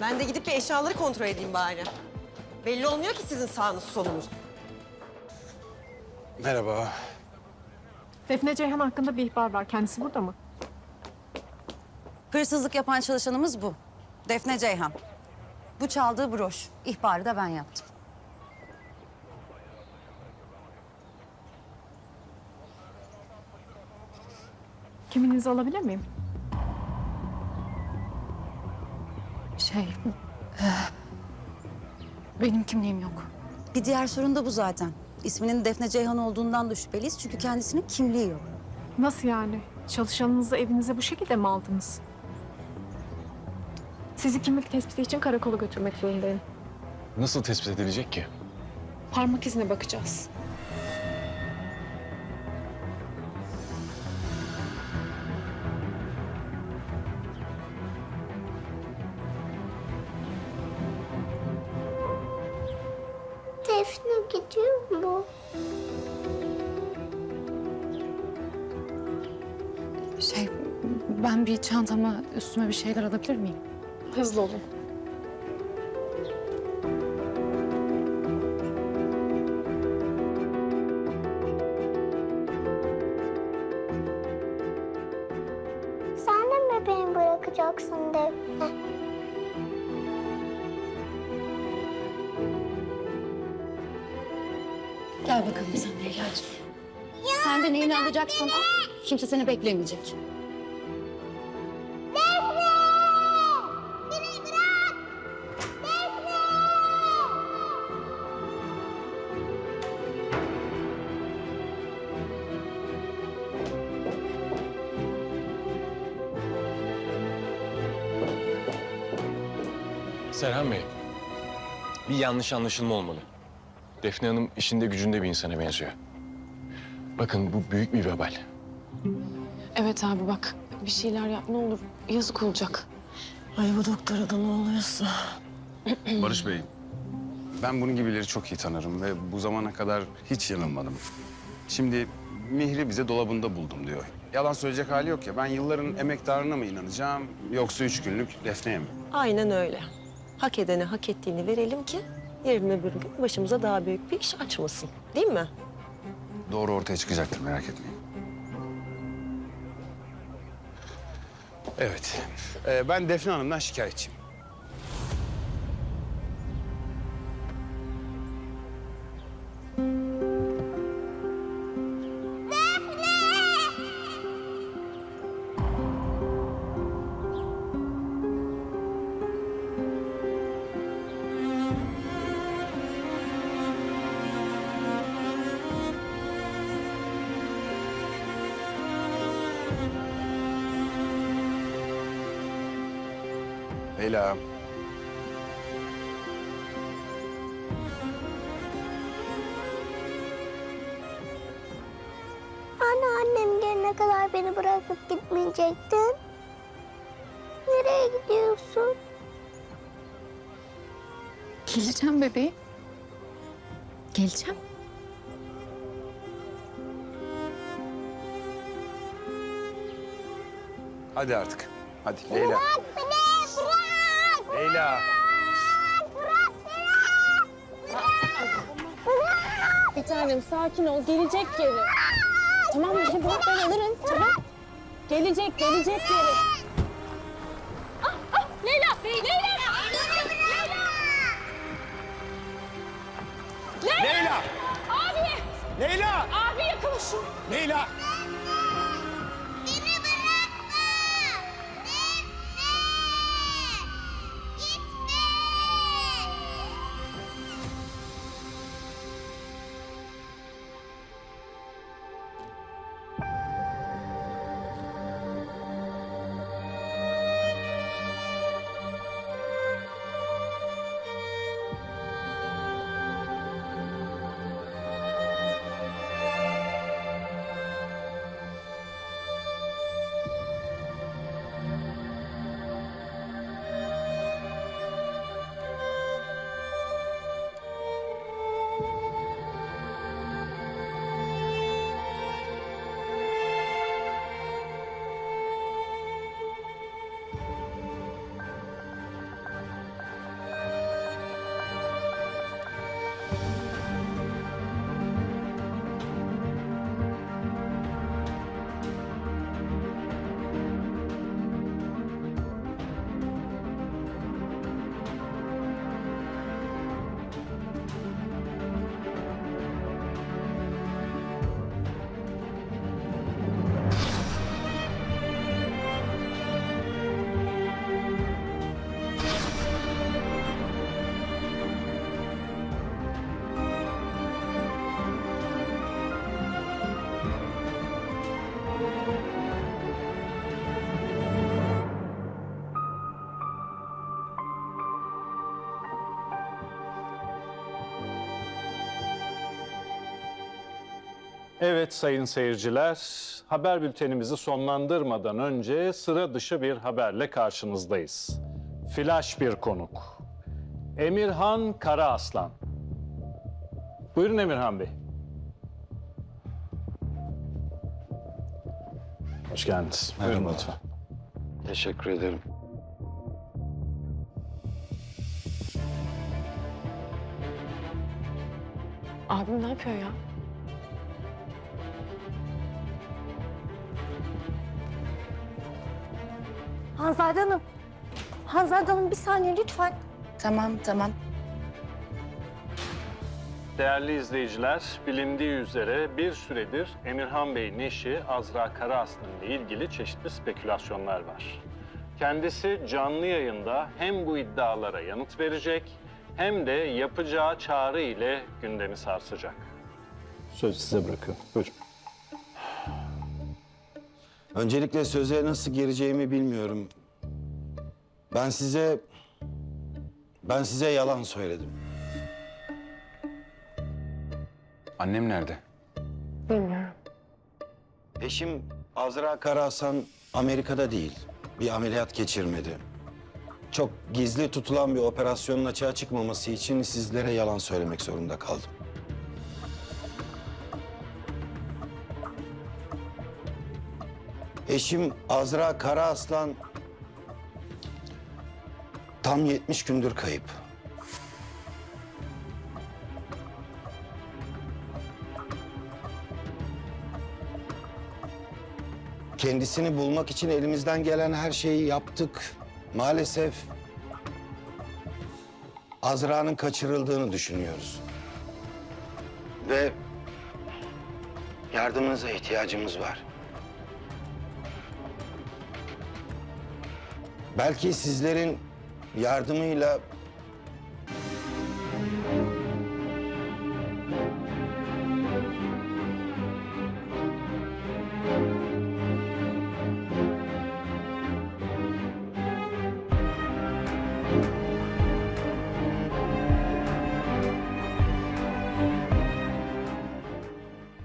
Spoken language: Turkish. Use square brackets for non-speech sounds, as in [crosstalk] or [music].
Ben de gidip bir eşyaları kontrol edeyim bari. Belli olmuyor ki sizin sağınız solunuz. Merhaba. Defne Ceyhan hakkında bir ihbar var. Kendisi burada mı? Hırsızlık yapan çalışanımız bu. Defne Ceyhan. Bu çaldığı broş. İhbarı da ben yaptım. Kimliğinizi alabilir miyim? Şey... eh, benim kimliğim yok. Bir diğer sorun da bu zaten. İsminin Defne Ceyhan olduğundan da şüpheliyiz. Çünkü kendisinin kimliği yok. Nasıl yani? Çalışanınızı evinize bu şekilde mi aldınız? Sizi kimlik tespiti için karakola götürmek zorundayım. Nasıl tespit edilecek ki? Parmak izine bakacağız. Defne gidiyor mu? Şey, ben bir çantama üstüme bir şeyler alabilir miyim? Hızlı olun. Gel bakalım sen Leyla'cığım. Sen de neyini alacaksın? al. Kimse seni beklemeyecek. Serhan Bey, bir yanlış anlaşılma olmalı. Defne Hanım işinde gücünde bir insana benziyor. Bakın bu büyük bir vebal. Evet abi bak bir şeyler yap ne olur yazık olacak. Ay bu doktora da ne oluyorsa. [clears throat] Barış Bey, ben bunun gibileri çok iyi tanırım ve bu zamana kadar hiç yanılmadım. Şimdi Mihri bize dolabında buldum diyor. Yalan söyleyecek hali yok ya. Ben yılların emektarına mı inanacağım yoksa üç günlük Defne'ye mi? Aynen öyle. Hak edene hak ettiğini verelim ki yarın öbür gün başımıza daha büyük bir iş açmasın. Değil mi? Doğru ortaya çıkacaktır merak etmeyin. Evet, ee, ben Defne Hanım'dan şikayetçiyim. Leyla, Anne annem gelene kadar beni bırakıp gitmeyecektin. Nereye gidiyorsun? Geleceğim bebeğim. Geleceğim. hadi artık. Hadi Leyla. Beni bırak! Leyla. Bir tanem sakin ol gelecek geri. Tamam beni bırak ben alırım tamam. Gelecek gelecek geri. Ah, ah, Leyla! Leyla! Leyla! Abi! Leyla! Abi yakala şunu. Leyla! Evet sayın seyirciler, haber bültenimizi sonlandırmadan önce sıra dışı bir haberle karşınızdayız. Flash bir konuk. Emirhan Karaaslan. Buyurun Emirhan Bey. Hoş geldiniz. Buyurun Merhaba. lütfen. Teşekkür ederim. Abim ne yapıyor ya? Hanzade Hanım. Hanzade Hanım bir saniye lütfen. Tamam tamam. Değerli izleyiciler, bilindiği üzere bir süredir Emirhan Bey'in eşi Azra Karaaslan ile ilgili çeşitli spekülasyonlar var. Kendisi canlı yayında hem bu iddialara yanıt verecek hem de yapacağı çağrı ile gündemi sarsacak. Söz size bırakıyorum. Buyurun. Öncelikle söze nasıl gireceğimi bilmiyorum. Ben size... Ben size yalan söyledim. Annem nerede? Eşim Azra Karahasan Amerika'da değil. Bir ameliyat geçirmedi. Çok gizli tutulan bir operasyonun açığa çıkmaması için sizlere yalan söylemek zorunda kaldım. Eşim Azra Karaaslan tam 70 gündür kayıp. Kendisini bulmak için elimizden gelen her şeyi yaptık. Maalesef Azra'nın kaçırıldığını düşünüyoruz. Ve yardımınıza ihtiyacımız var. Belki sizlerin yardımıyla